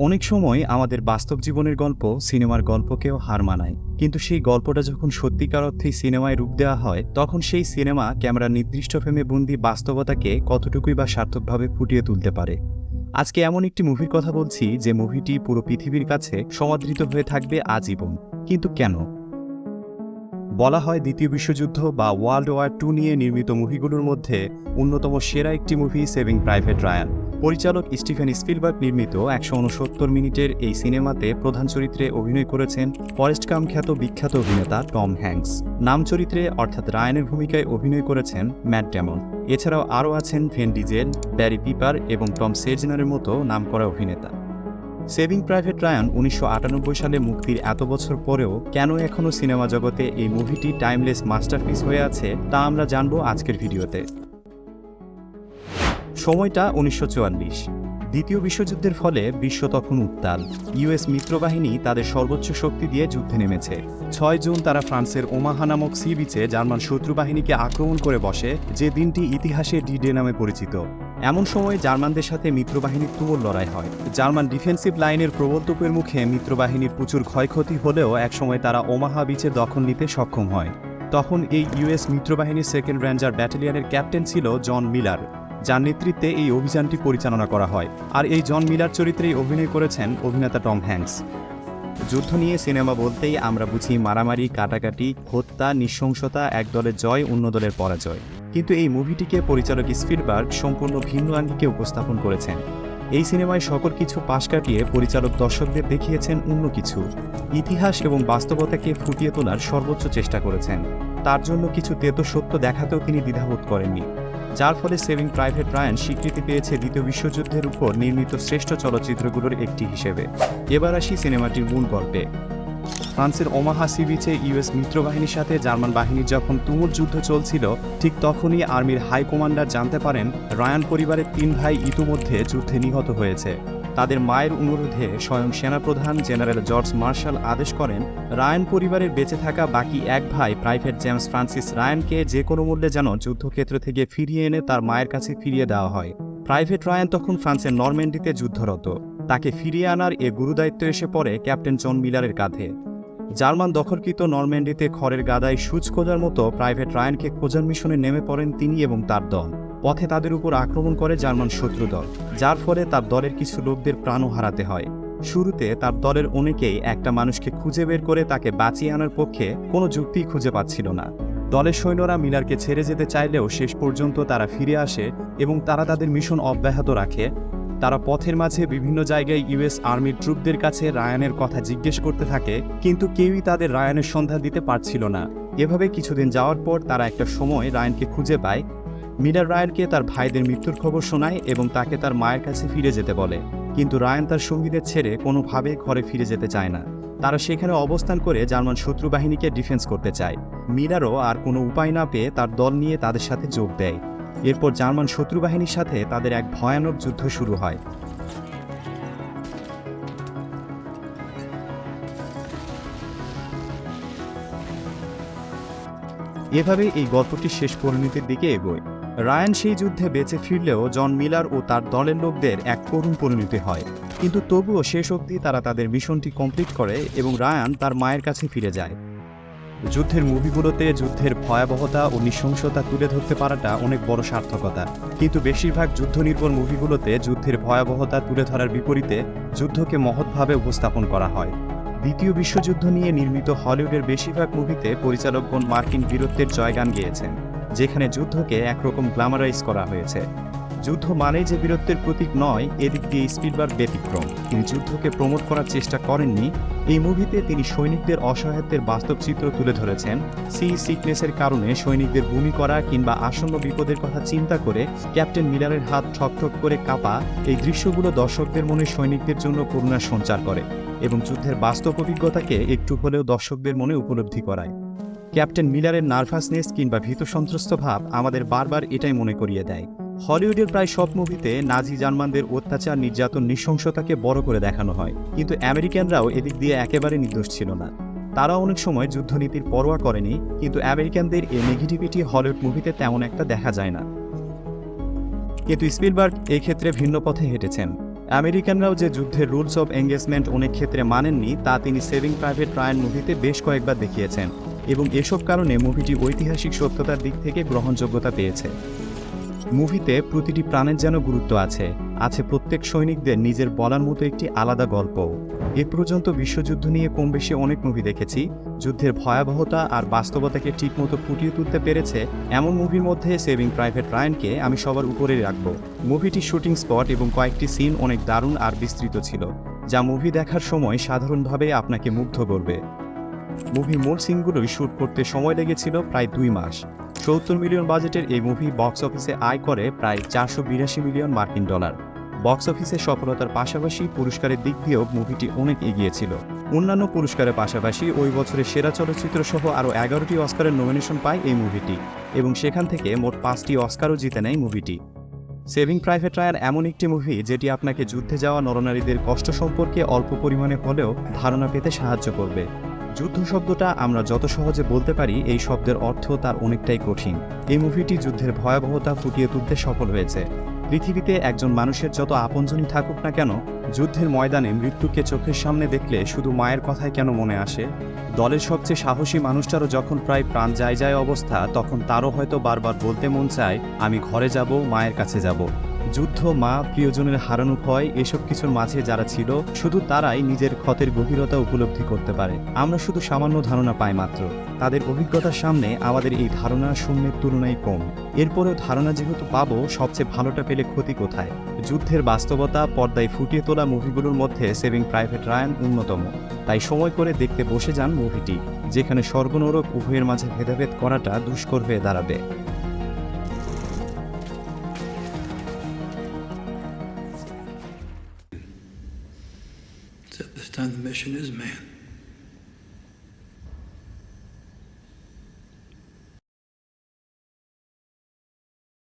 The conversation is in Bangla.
অনেক সময় আমাদের বাস্তব জীবনের গল্প সিনেমার গল্পকেও হার মানায়। কিন্তু সেই গল্পটা যখন সত্যিকার অর্থেই সিনেমায় রূপ দেওয়া হয়, তখন সেই সিনেমা ক্যামেরার নির্দিষ্ট ফ্রেমে বন্দি বাস্তবতাকে কতটুকুই বা সার্থকভাবে ফুটিয়ে তুলতে পারে। আজকে এমন একটি মুভির কথা বলছি যে মুভিটি পুরো পৃথিবীর কাছে সমাদৃত হয়ে থাকবে আজীবন। কিন্তু কেন? বলা হয় দ্বিতীয় বিশ্বযুদ্ধ বা ওয়ার্ল্ড ওয়ার টু নিয়ে নির্মিত মুভিগুলোর মধ্যে অন্যতম সেরা একটি মুভি সেভিং প্রাইভেট রায়ান পরিচালক স্টিফেন স্পিলবার্গ নির্মিত একশো উনসত্তর মিনিটের এই সিনেমাতে প্রধান চরিত্রে অভিনয় করেছেন ফরেস্ট কাম খ্যাত বিখ্যাত অভিনেতা টম হ্যাঙ্কস। নাম চরিত্রে অর্থাৎ রায়ানের ভূমিকায় অভিনয় করেছেন ম্যাট ডেমন এছাড়াও আরও আছেন ভেন ডিজেল ব্যারি পিপার এবং টম সেজনারের মতো নামকরা অভিনেতা। সেভিং প্রাইভেট রায়ান উনিশশো আটানব্বই সালে মুক্তির এত বছর পরেও কেন এখনও সিনেমা জগতে এই মুভিটি টাইমলেস মাস্টারপিস হয়ে আছে তা আমরা জানব আজকের ভিডিওতে। সময়টা উনিশশো চুয়াল্লিশ। দ্বিতীয় বিশ্বযুদ্ধের ফলে বিশ্ব তখন উত্তাল। ইউএস মিত্রবাহিনী তাদের সর্বোচ্চ শক্তি দিয়ে যুদ্ধে নেমেছে। ছয় জুন তারা ফ্রান্সের ওমাহা নামক সি বিচে জার্মান শত্রু বাহিনীকে আক্রমণ করে বসে, যে দিনটি ইতিহাসে ডি ডে নামে পরিচিত। এমন সময় জার্মানদের সাথে মিত্রবাহিনীর তুমুল লড়াই হয়। জার্মান ডিফেন্সিভ লাইনের প্রবল তোপের মুখে মিত্রবাহিনীর প্রচুর ক্ষয়ক্ষতি হলেও একসময় তারা ওমাহা বিচে দখল নিতে সক্ষম হয়। তখন এই ইউএস মিত্রবাহিনীর সেকেন্ড রেঞ্জার ব্যাটালিয়নের ক্যাপ্টেন ছিল জন মিলার। যার নেতৃত্বে এই অভিযানটি পরিচালনা করা হয় আর এই জন মিলার চরিত্রেই অভিনয় করেছেন অভিনেতা টম হ্যাঙ্কস। যুদ্ধ নিয়ে সিনেমা বলতেই আমরা বুঝি মারামারি, কাটাকাটি, হত্যা, নৃশংসতা, এক দলের জয়, অন্য দলের পরাজয়। কিন্তু এই মুভিটিকে পরিচালক স্পিলবার্গ সম্পূর্ণ ভিন্ন আঙ্গিকে উপস্থাপন করেছেন। এই সিনেমায় সকল কিছু পাশ কাটিয়ে পরিচালক দর্শকদের দেখিয়েছেন অন্য কিছু। ইতিহাস এবং বাস্তবতাকে ফুটিয়ে তোলার সর্বোচ্চ চেষ্টা করেছেন। তার জন্য কিছু তেত সত্য দেখাতেও তিনি দ্বিধাবোধ করেননি। যার ফলে সেভিং প্রাইভেট রায়ান স্বীকৃতি পেয়েছে দ্বিতীয় বিশ্বযুদ্ধের উপর নির্মিত শ্রেষ্ঠ চলচ্চিত্রগুলোর একটি হিসেবে। এবার আসি সিনেমাটির মূল গল্পে। ফ্রান্সের ওমাহা সি বিচে ইউএস মিত্রবাহিনীর সাথে জার্মান বাহিনীর যখন তুমুল যুদ্ধ চলছিল, ঠিক তখনই আর্মির হাই কমান্ডার জানতে পারেন, রায়ান পরিবারের তিন ভাই ইতোমধ্যে যুদ্ধে নিহত হয়েছে। তাদের মায়ের অনুরোধে স্বয়ং সেনাপ্রধান জেনারেল জর্জ মার্শাল আদেশ করেন, রায়ান পরিবারের বেঁচে থাকা বাকি এক ভাই প্রাইভেট জেমস ফ্রান্সিস রায়ানকে যে কোনো মূল্যে যেন যুদ্ধক্ষেত্র থেকে ফিরিয়ে এনে তার মায়ের কাছে ফিরিয়ে দেওয়া হয়। প্রাইভেট রায়ান তখন ফ্রান্সের নরম্যান্ডিতে যুদ্ধরত। তাকে ফিরিয়ে আনার এ গুরুদায়িত্ব এসে পড়ে ক্যাপ্টেন জন মিলারের কাঁধে। জার্মান দখলকৃত নরম্যান্ডিতে খড়ের গাদায় সুচ খোঁজার মতো প্রাইভেট রায়ানকে খোঁজার মিশনে নেমে পড়েন তিনি এবং তার দল। পথে তাদের উপর আক্রমণ করে জার্মান শত্রু দল, যার ফলে তার দলের কিছু লোকদের প্রাণও হারাতে হয়। শুরুতে তার দলের অনেকেই একটা মানুষকে খুঁজে বের করে তাকে বাঁচিয়ে আনার পক্ষে কোনো যুক্তিই খুঁজে পাচ্ছিল না। দলের সৈন্যরা মিলারকে ছেড়ে যেতে চাইলেও শেষ পর্যন্ত তারা ফিরে আসে এবং তারা তাদের মিশন অব্যাহত রাখে। তারা পথের মাঝে বিভিন্ন জায়গায় ইউএস আর্মির ট্রুপদের কাছে রায়ানের কথা জিজ্ঞেস করতে থাকে, কিন্তু কেউই তাদের রায়ানের সন্ধান দিতে পারছিল না। এভাবে কিছুদিন যাওয়ার পর তারা একটা সময় রায়ানকে খুঁজে পায় মিলার রায়ানকে তার ভাইদের মৃত্যুর খবর শোনায় এবং তাকে তার মায়ের কাছে ফিরে যেতে বলে। কিন্তু রায়ান তার সঙ্গীদের ছেড়ে কোনোভাবে ঘরে ফিরে যেতে চায় না। তারা সেখানে অবস্থান করে জার্মান শত্রু বাহিনীকে ডিফেন্স করতে চায়। মিলারও আর কোনো উপায় না পেয়ে তার দল নিয়ে তাদের সাথে যোগ দেয়। এরপর জার্মান শত্রু বাহিনীর সাথে তাদের এক ভয়ানক যুদ্ধ শুরু হয়। এভাবে এই গল্পটির শেষ পরিণতির দিকে এগোয়। রায়ান সেই যুদ্ধে বেঁচে ফিরলেও জন মিলার ও তার দলের লোকদের এক করুণ পরিণতি হয়। কিন্তু তবুও শেষ অবধি তারা তাদের মিশনটি কমপ্লিট করে এবং রায়ান তার মায়ের কাছে ফিরে যায়। যুদ্ধের মুভিগুলোতে যুদ্ধের ভয়াবহতা ও নৃশংসতা তুলে ধরতে পারাটা অনেক বড় সার্থকতা। কিন্তু বেশিরভাগ যুদ্ধ নির্ভর মুভিগুলোতে যুদ্ধের ভয়াবহতা তুলে ধরার বিপরীতে যুদ্ধকে মহৎভাবে উপস্থাপন করা হয়। দ্বিতীয় বিশ্বযুদ্ধ নিয়ে নির্মিত হলিউডের বেশিরভাগ মুভিতে পরিচালকগণ মার্কিন বীরত্বের জয়গান গেয়েছেন। যেখানে যুদ্ধকে একরকম গ্ল্যামারাইজ করা হয়েছে। যুদ্ধ মানেই যে বীরত্বের প্রতীক নয়, এদিক দিয়ে স্পিলবার্গ ব্যতিক্রম। তিনি যুদ্ধকে প্রমোট করার চেষ্টা করেননি। এই মুভিতে তিনি সৈনিকদের অসহায়ত্বের বাস্তব চিত্র তুলে ধরেছেন। সি সিকনেসের কারণে সৈনিকদের বমি করা কিংবা আসন্ন বিপদের কথা চিন্তা করে ক্যাপ্টেন মিলারের হাত ঠকঠক করে কাঁপা এই দৃশ্যগুলো দর্শকদের মনে সৈনিকদের জন্য করুণার সঞ্চার করে এবং যুদ্ধের বাস্তব অভিজ্ঞতাকে একটু হলেও দর্শকদের মনে উপলব্ধি করায়। ক্যাপ্টেন মিলারের নার্ভাসনেস কিংবা ভীত সন্ত্রস্ত ভাব আমাদের বারবার এটাই মনে করিয়ে দেয়। হলিউডের প্রায় সব মুভিতে নাজি জার্মানদের অত্যাচার, নির্যাতন, নৃশংসতাকে বড় করে দেখানো হয়। কিন্তু আমেরিকানরাও এদিক দিয়ে একেবারে নির্দোষ ছিল না। তারা অনেক সময় যুদ্ধনীতির পরোয়া করেনি, কিন্তু আমেরিকানদের এই নেগেটিভিটি হলিউড মুভিতে তেমন একটা দেখা যায় না। কিন্তু স্পিলবার্গ ক্ষেত্রে ভিন্ন পথে হেঁটেছেন। আমেরিকানরাও যে যুদ্ধের রুলস অব এঙ্গেজমেন্ট অনেক ক্ষেত্রে মানেননি, তা তিনি সেভিং প্রাইভেট রায়ান মুভিতে বেশ কয়েকবার দেখিয়েছেন। এবং এসব কারণে মুভিটি ঐতিহাসিক সত্যতার দিক থেকে গ্রহণযোগ্যতা পেয়েছে। মুভিতে প্রতিটি প্রাণের যেন গুরুত্ব আছে আছে প্রত্যেক সৈনিকদের নিজের বলার মতো একটি আলাদা গল্প। এ পর্যন্ত বিশ্বযুদ্ধ নিয়ে কম বেশি অনেক মুভি দেখেছি, যুদ্ধের ভয়াবহতা আর বাস্তবতাকে ঠিকমতো ফুটিয়ে তুলতে পেরেছে এমন মুভির মধ্যে সেভিং প্রাইভেট রায়ানকে আমি সবার উপরে রাখব। মুভিটির শুটিং স্পট এবং কয়েকটি সিন অনেক দারুণ আর বিস্তৃত ছিল, যা মুভি দেখার সময় সাধারণভাবে আপনাকে মুগ্ধ করবে। মুভি মোট সিনগুলোই শ্যুট করতে সময় লেগেছিল প্রায় দুই মাস। সত্তর মিলিয়ন বাজেটের এই মুভি বক্স অফিসে আয় করে প্রায় চারশো বিরাশি মিলিয়ন মার্কিন ডলার। বক্স অফিসে সফলতার পাশাপাশি পুরস্কারের দিক দিয়েও মুভিটি অনেক এগিয়ে ছিল অন্যান্য পুরস্কারের পাশাপাশি ওই বছরের সেরা চলচ্চিত্র সহ আরও এগারোটি অস্কারের নমিনেশন পায় এই মুভিটি এবং সেখান থেকে মোট পাঁচটি অস্কারও জিতে নেয় মুভিটি সেভিং প্রাইভেট রায়ার এমন একটি মুভি যেটি আপনাকে যুদ্ধে যাওয়া নরনারীদের কষ্ট সম্পর্কে অল্প পরিমাণে হলেও ধারণা পেতে সাহায্য করবে। যুদ্ধ শব্দটা আমরা যত সহজে বলতে পারি, এই শব্দের অর্থ তার অনেকটাই কঠিন। এই মুভিটি যুদ্ধের ভয়াবহতা ফুটিয়ে তুলতে সফল হয়েছে। পৃথিবীতে একজন মানুষের যত আপনজনই থাকুক না কেন, যুদ্ধের ময়দানে মৃত্যুকে চোখের সামনে দেখলে শুধু মায়ের কথাই কেন মনে আসে? দলের সবচেয়ে সাহসী মানুষটারও যখন প্রায় প্রাণ যায় যায় অবস্থা, তখন তারও হয়তো বারবার বলতে মন চায়, আমি ঘরে যাব, মায়ের কাছে যাব। যুদ্ধ, মা, প্রিয়জনের হারানো ভয় এসব কিছুর মাঝে যারা ছিল, শুধু তারাই নিজের ক্ষতের গভীরতা উপলব্ধি করতে পারে। আমরা শুধু সামান্য ধারণা পাই মাত্র। তাদের অভিজ্ঞতার সামনে আমাদের এই ধারণা শূন্যের তুলনায় কম। এরপরেও ধারণা যেহেতু পাবো, সবচেয়ে ভালোটা পেলে ক্ষতি কোথায়? যুদ্ধের বাস্তবতা পর্দায় ফুটিয়ে তোলা মুভিগুলোর মধ্যে সেভিং প্রাইভেট রায়ান অন্যতম। তাই সময় করে দেখতে বসে যান মুভিটি, যেখানে স্বর্গনরক উভয়ের মাঝে ভেদাভেদ করাটা দুষ্কর হয়ে দাঁড়াবে। Except this time the mission is man.